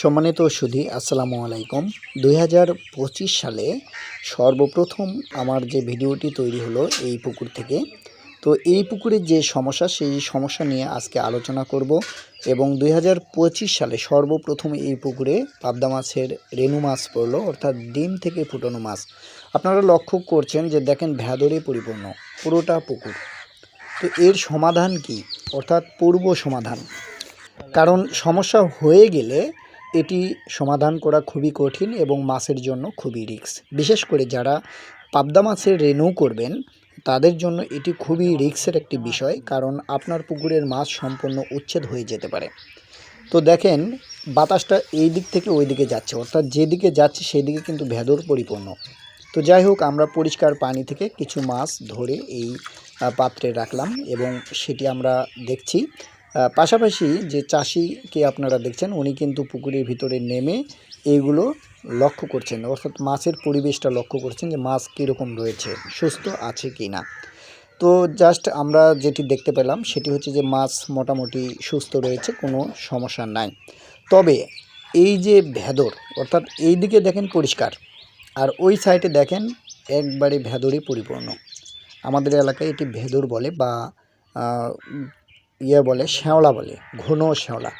সম্মানিত সুধি আসসালামু আলাইকুম। দুই হাজার পঁচিশ সালে সর্বপ্রথম আমার যে ভিডিওটি তৈরি হলো এই পুকুর থেকে। তো এই পুকুরের যে সমস্যা, সেই সমস্যা নিয়ে আজকে আলোচনা করব এবং দুই হাজার পঁচিশ সালে সর্বপ্রথম এই পুকুরে পাবদা মাছের রেণু মাছ পড়ল, অর্থাৎ ডিম থেকে ফুটানো মাছ। আপনারা লক্ষ্য করছেন যে দেখেন ভেদরে পরিপূর্ণ, পুরোটা পুকুর। তো এর সমাধান কি? অর্থাৎ পূর্ব সমাধান। কারণ সমস্যা হয়ে গেলে এটি সমাধান করা খুবই কঠিন এবং মাছের জন্য খুবই রিস্ক। বিশেষ করে যারা পাবদা মাছের রেনু করবেন, তাদের জন্য এটি খুবই রিস্কের একটি বিষয়, কারণ আপনার পুকুরের মাছ সম্পূর্ণ উচ্ছেদ হয়ে যেতে পারে। তো দেখেন, বাতাসটা এই দিক থেকে ওই দিকে যাচ্ছে, অর্থাৎ যেদিকে যাচ্ছে সেদিকে কিন্তু ভেদর পরিপূর্ণ। তো যাই হোক, আমরা পরিষ্কার পানি থেকে কিছু মাছ ধরে এই পাত্রে রাখলাম এবং সেটি আমরা দেখছি। পাশাপাশি যে চাষিকে আপনারা দেখছেন, উনি কিন্তু পুকুরের ভিতরে নেমে এইগুলো লক্ষ্য করছেন। অর্থাৎ মাছের পরিবেশটা লক্ষ্য করছেন যে মাছ কীরকম রয়েছে, সুস্থ আছে কি না তো জাস্ট আমরা যেটি দেখতে পেলাম, সেটি হচ্ছে যে মাছ মোটামুটি সুস্থ রয়েছে, কোনো সমস্যা নাই। তবে এই যে ভেদর, অর্থাৎ এই দিকে দেখেন পরিষ্কার, আর ওই সাইডে দেখেন একবারে ভেদরে পরিপূর্ণ। আমাদের এলাকায় এটি ভেদর বলে বা ইয়ে বলে শ্যাওলা বলে ঘন শ্যাওলা।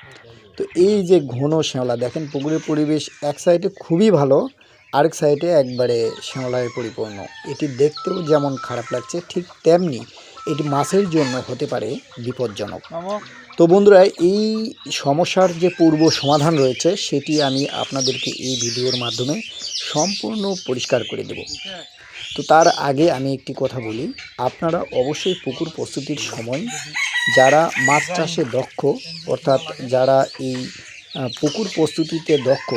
তো এই যে ঘন শ্যাওলা দেখেন পুকুরের পরিবেশ এক সাইডে খুবই ভালো আরেক সাইডে একবারে শ্যাওলায় পরিপূর্ণ। এটি দেখতেও যেমন খারাপ লাগছে ঠিক তেমনি এটি মাছের জন্য হতে পারে বিপজ্জনক। তো বন্ধুরা এই সমস্যার যে পূর্ব সমাধান রয়েছে সেটি আমি আপনাদেরকে এই ভিডিওর মাধ্যমে সম্পূর্ণ পরিষ্কার করে দেব। তো তার আগে আমি একটি কথা বলি আপনারা অবশ্যই পুকুর প্রস্তুতির সময় যারা মাছ চাষে দক্ষ, অর্থাৎ যারা এই পুকুর প্রস্তুতিতে দক্ষ,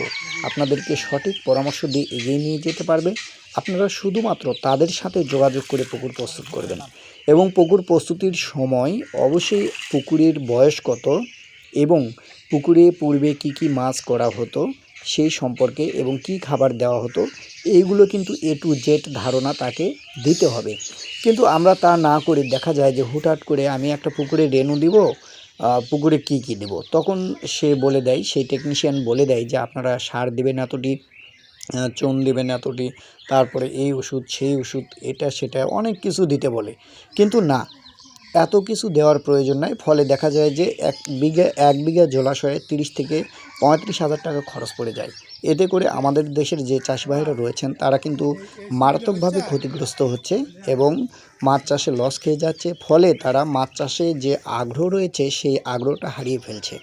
আপনাদেরকে সঠিক পরামর্শ দিয়ে এগিয়ে নিয়ে যেতে পারবে। আপনারা শুধুমাত্র তাদের সাথে যোগাযোগ করে পুকুর প্রস্তুত করবেন এবং পুকুর প্রস্তুতির সময় অবশ্যই পুকুরের বয়স কত এবং পুকুরে পূর্বে কি কি মাছ করা হতো সেই সম্পর্কে এবং কি খাবার দেওয়া হতো, এইগুলো কিন্তু এ টু জেড ধারণা তাকে দিতে হবে। কিন্তু আমরা তা না করে দেখা যায় যে হুটহাট করে আমি একটা পুকুরে রেনু দিব পুকুরে কি কি দেব। তখন সে বলে দেয়, সেই টেকনিশিয়ান বলে দেয় যে আপনারা সার দেবেন এতটি চুন দেবেন এতটি, তারপরে এই ওষুধ, সেই ওষুধ, এটা, সেটা, অনেক কিছু দিতে বলে। কিন্তু না এত কিছু দেওয়ার প্রয়োজন নাই। ফলে দেখা যায় যে এক বিঘা এক বিঘা জলাশয়ে তিরিশ থেকে পঁয়ত্রিশ হাজার টাকা খরচ পড়ে যায়। এতে করে আমাদের দেশের যে চাষিভাইরা রয়েছেন, তারা কিন্তু মারাত্মকভাবে ক্ষতিগ্রস্ত হচ্ছে এবং মাছ চাষে লস খেয়ে যাচ্ছে। ফলে তারা মাছ চাষে যে আগ্রহ রয়েছে, সেই আগ্রহটা হারিয়ে ফেলছে।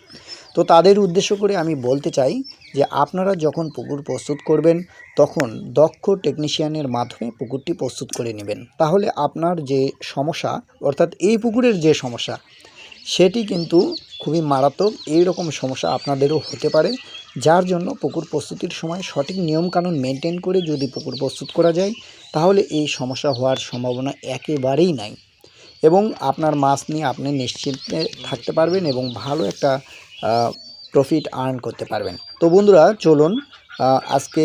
তো তাদের উদ্দেশ্য করে আমি বলতে চাই যে আপনারা যখন পুকুর প্রস্তুত করবেন, তখন দক্ষ টেকনিশিয়ানের মাধ্যমে পুকুরটি প্রস্তুত করে নেবেন। তাহলে আপনার যে সমস্যা, অর্থাৎ এই পুকুরের যে সমস্যা, সেটি কিন্তু খুবই মারাত্মক এই রকম সমস্যা আপনাদেরও হতে পারে, যার জন্য পুকুর প্রস্তুতির সময় সঠিক নিয়মকানুন মেনটেন করে যদি পুকুর প্রস্তুত করা যায়, তাহলে এই সমস্যা হওয়ার সম্ভাবনা একেবারেই নাই। এবং আপনার মাছ নিয়ে আপনি নিশ্চিন্তে থাকতে পারবেন এবং ভালো একটা প্রফিট আর্ন করতে পারবেন। তো বন্ধুরা চলুন আজকে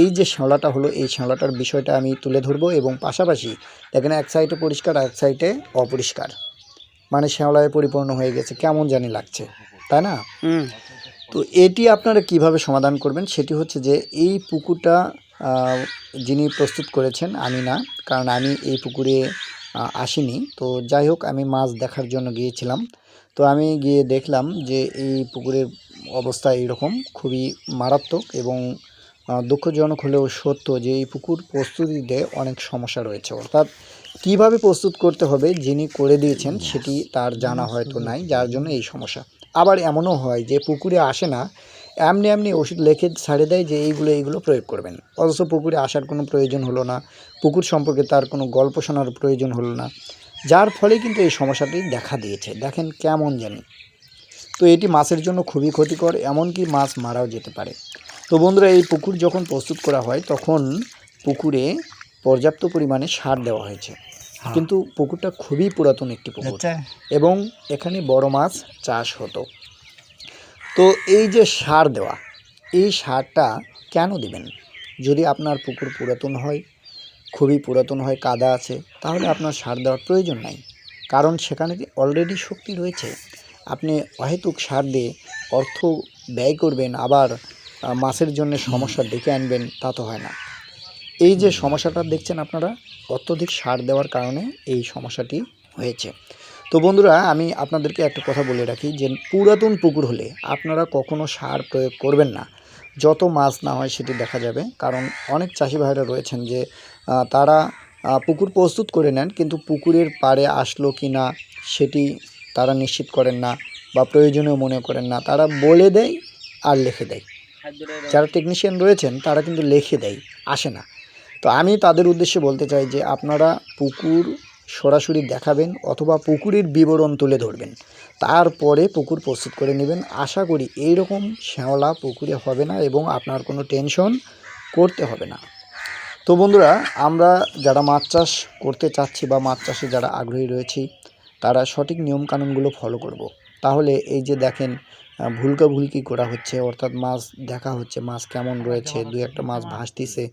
এই যে শ্যাওলাটা হলো এই শ্যাওলাটার বিষয়টা আমি তুলে ধরবো এবং পাশাপাশি দেখেন এক সাইডে পরিষ্কার এক সাইডে অপরিষ্কার। মানে শ্যাওলায় পরিপূর্ণ হয়ে গেছে কেমন জানি লাগছে তাই না? তো এটি আপনারা কীভাবে সমাধান করবেন সেটি হচ্ছে যে এই পুকুরটা যিনি প্রস্তুত করেছেন আমি না কারণ আমি এই পুকুরে আসিনি। তো যাই হোক আমি মাছ দেখার জন্য গিয়েছিলাম। তো আমি গিয়ে দেখলাম যে এই পুকুরের অবস্থা এইরকম খুবই মারাত্মক এবং দুঃখজনক হলেও সত্য যে এই পুকুর প্রস্তুতিতে অনেক সমস্যা রয়েছে। অর্থাৎ কীভাবে প্রস্তুত করতে হবে যিনি করে দিয়েছেন সেটি তার জানা হয়তো নাই, যার জন্য এই সমস্যা। আবার এমনও হয় যে পুকুরে আসে না, এমনি এমনি ওষুধ লেখে ছাড়ে দেয় যে এইগুলো এইগুলো প্রয়োগ করবেন। অথচ পুকুরে আসার কোনো প্রয়োজন হলো না, পুকুর সম্পর্কে তার কোনো গল্প শোনার প্রয়োজন হলো না। যার ফলে কিন্তু এই সমস্যাটি দেখা দিয়েছে। দেখেন কেমন জানি। তো এটি মাছের জন্য খুবই ক্ষতিকর এমনকি মাছ মারাও যেতে পারে। তো বন্ধুরা এই পুকুর যখন প্রস্তুত করা হয় তখন পুকুরে পর্যাপ্ত পরিমাণে সার দেওয়া হয়েছে। কিন্তু পুকুরটা খুবই পুরাতন একটি পুকুর এবং এখানে বড় মাছ চাষ হতো। তো এই যে সার দেওয়া এই সারটা কেন দিবেন? যদি আপনার পুকুর পুরাতন হয় খুবই পুরাতন হয়, কাদা আছে, তাহলে আপনার সার দেওয়ার প্রয়োজন নাই। কারণ সেখানে অলরেডি শক্তি রয়েছে, আপনি অহেতুক সার দিয়ে অর্থ ব্যয় করবেন, আবার মাছের জন্য সমস্যা ডেকে আনবেন, তা তো হয় না। এই যে সমস্যাটা দেখছেন আপনারা, অত্যধিক সার দেওয়ার কারণে এই সমস্যাটি হয়েছে। তো বন্ধুরা, আমি আপনাদেরকে একটা কথা বলে রাখি যে পুরাতন পুকুর হলে আপনারা কখনো সার প্রয়োগ করবেন না। যত মাছ না হয় সেটি দেখা যাবে। কারণ অনেক চাষি ভাইরা রয়েছেন যে তারা পুকুর প্রস্তুত করে নেন, কিন্তু পুকুরের পাড়ে আসলো কি না সেটি তারা নিশ্চিত করেন না বা প্রয়োজনীয় মনে করেন না। তারা বলে দেয় আর লিখে দেয়। যারা টেকনিশিয়ান রয়েছেন, তারা কিন্তু লিখে দেয়, আসে না। তো আমি তাদের উদ্দেশ্যে বলতে চাই যে, আপনারা পুকুর সরাসরি দেখাবেন অথবা পুকুরের বিবরণ তুলে ধরবেন। তারপরে পুকুর প্রস্তুত করে নেবেন। আশা করি এই রকম শ্যাওলা পুকুরে হবে না এবং আপনার কোনো টেনশন করতে হবে না। তো বন্ধুরা, আমরা যারা মাছ চাষ করতে চাচ্ছি বা মাছ চাষে যারা আগ্রহী রয়েছি, তারা সঠিক নিয়মকানুনগুলো ফলো করব। তাহলে এই যে দেখেন ভুলকা ভুলকি করা হচ্ছে অর্থাৎ মাছ দেখা হচ্ছে মাছ কেমন রয়েছে দু একটা মাছ ভাসতিছে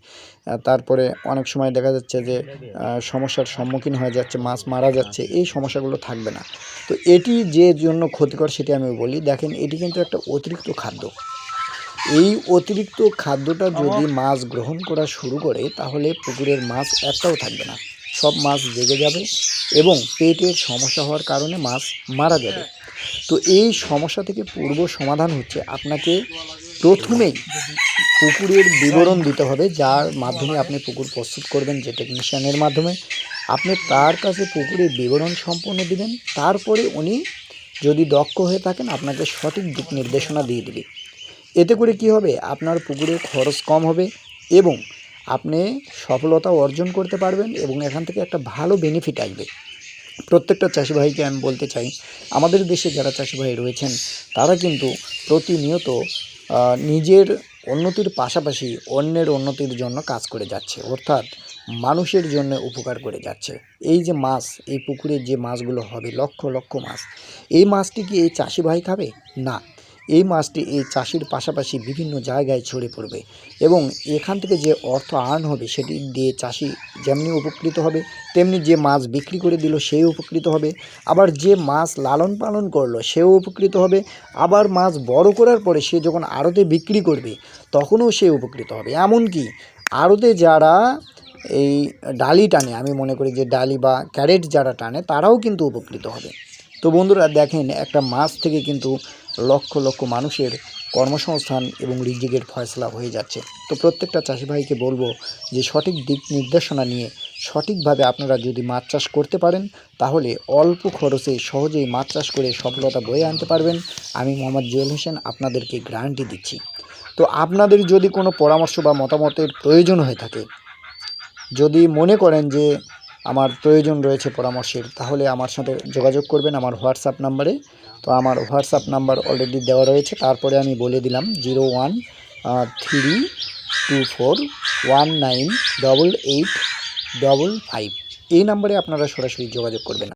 তারপরে অনেক সময় দেখা যাচ্ছে যে সমস্যার সম্মুখীন হয়ে যাচ্ছে মাছ মারা যাচ্ছে এই সমস্যাগুলো থাকবে না। তো এটি যে জন্য ক্ষতিকর সেটি আমি বলি দেখেন এটি কিন্তু একটা অতিরিক্ত খাদ্য। এই অতিরিক্ত খাদ্যটা যদি মাছ গ্রহণ করা শুরু করে তাহলে পুকুরের মাছ একটাও থাকবে না। সব মাছ জেগে যাবে এবং পেটের সমস্যা হওয়ার কারণে মাছ মারা যাবে। তো এই সমস্যা থেকে পূর্ব সমাধান হচ্ছে। আপনাকে প্রথমেই পুকুরের বিবরণ দিতে হবে, যার মাধ্যমে আপনি পুকুর প্রস্তুত করবেন, যে টেকনিশিয়ানের মাধ্যমে। আপনি তার কাছে পুকুরের বিবরণ সম্পূর্ণ দিবেন, তারপরে উনি যদি দক্ষ হয়ে থাকেন, আপনাকে সঠিক দিক নির্দেশনা দিয়ে দিবে। এতে করে কি হবে? আপনার পুকুরের খরচ কম হবে এবং আপনি সফলতা অর্জন করতে পারবেন এবং এখান থেকে একটা ভালো বেনিফিট আসবে। প্রত্যেকটা চাষি ভাইকে আমি বলতে চাই, আমাদের দেশে যারা চাষি ভাই রয়েছেন, তারা কিন্তু প্রতিনিয়ত নিজের উন্নতির পাশাপাশি অন্যের উন্নতির জন্য কাজ করে যাচ্ছে, অর্থাৎ মানুষের জন্য উপকার করে যাচ্ছে। এই যে মাছ, এই পুকুরের যে মাছগুলো হবে, লক্ষ লক্ষ মাছ, এই মাছটি কি এই চাষি ভাই খাবে? না। এই মাছটি এই চাষির পাশাপাশি বিভিন্ন জায়গায় ছড়িয়ে পড়বে এবং এখান থেকে যে অর্থ আর্ন হবে সেটি দিয়ে চাষি যেমনি উপকৃত হবে, তেমনি যে মাছ বিক্রি করে দিল সেই উপকৃত হবে। আবার যে মাছ লালন পালন করল সেও উপকৃত হবে। আবার মাছ বড় করার পরে সে যখন আড়তে বিক্রি করবে, তখনও সে উপকৃত হবে। এমনকি আড়তে যারা এই ডালি টানে, আমি মনে করি যে ডালি বা ক্যারেট যারা টানে, তারাও কিন্তু উপকৃত হবে। তো বন্ধুরা দেখেন, একটা মাছ থেকে কিন্তু লক্ষ লক্ষ মানুষের কর্মসংস্থান এবং রিজিকের ফয়সলা হয়ে যাচ্ছে। তো প্রত্যেকটা চাষি ভাইকে বলব যে সঠিক দিক নির্দেশনা নিয়ে সঠিকভাবে আপনারা যদি মাছ চাষ করতে পারেন, তাহলে অল্প খরচে সহজেই মাছ চাষ করে সফলতা বয়ে আনতে পারবেন। আমি মোহাম্মদ জুয়েল হোসেন আপনাদেরকে গ্যারান্টি দিচ্ছি। তো আপনাদের যদি কোনো পরামর্শ বা মতামতের প্রয়োজন হয়ে থাকে, যদি মনে করেন যে আমার প্রয়োজন রয়েছে পরামর্শের, তাহলে আমার সাথে যোগাযোগ করবেন আমার হোয়াটসঅ্যাপ নাম্বারে। তো আমার হোয়াটসঅ্যাপ নাম্বার অলরেডি দেওয়া রয়েছে, তারপরে আমি বলে দিলাম zero one three, two four, one nine, double eight, double five. এই নাম্বারে আপনারা সরাসরি যোগাযোগ করবেন।